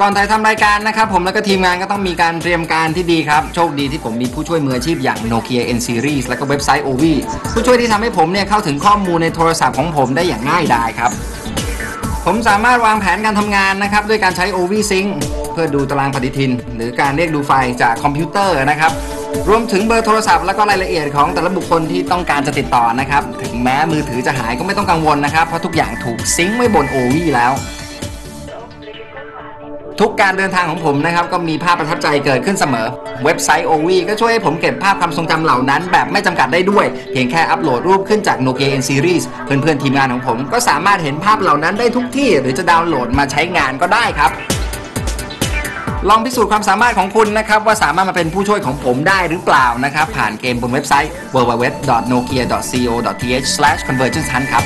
ก่อนถ่ายทำรายการนะครับผมแล้วก็ทีมงานก็ต้องมีการเตรียมการที่ดีครับ โชคดีที่ผมมีผู้ช่วยมืออาชีพอย่าง Nokia N Series และก็เว็บไซต์ OV ผู้ช่วยที่ทำให้ผมเนี่ยเข้าถึงข้อมูลในโทรศัพท์ของผมได้อย่างง่ายดายครับ ผมสามารถวางแผนการทำงานนะครับ ด้วยการใช้ OV Sync เพื่อดูตารางปฏิทิน หรือการเรียกดูไฟล์จากคอมพิวเตอร์นะครับ รวมถึงเบอร์โทรศัพท์และก็รายละเอียดของแต่ละบุคคลที่ต้องการจะติดต่อนะครับ ถึงแม้มือถือจะหายก็ไม่ต้องกังวลนะครับ เพราะทุกอย่างถูกซิงค์ไว้บน OV แล้ว ทุกการเดินทางของผมนะครับ ก็มีภาพประทับใจเกิดขึ้นเสมอ เว็บไซต์ OV ก็ช่วยให้ผมเก็บภาพความทรงจำเหล่านั้น แบบไม่จำกัดได้ด้วย เพียงแค่อัปโหลดรูปขึ้นจาก Nokia N Series เพื่อนๆทีมงานของผม ก็สามารถเห็นภาพเหล่านั้นได้ทุกที่ หรือจะดาวน์โหลดมาใช้งานก็ได้ครับ ลองพิสูจน์ความสามารถของคุณนะครับ ว่าสามารถมาเป็นผู้ช่วยของผมได้หรือเปล่านะครับ ผ่านเกมบนเว็บไซต์ www.nokia.co.th/convergence hunt ครับ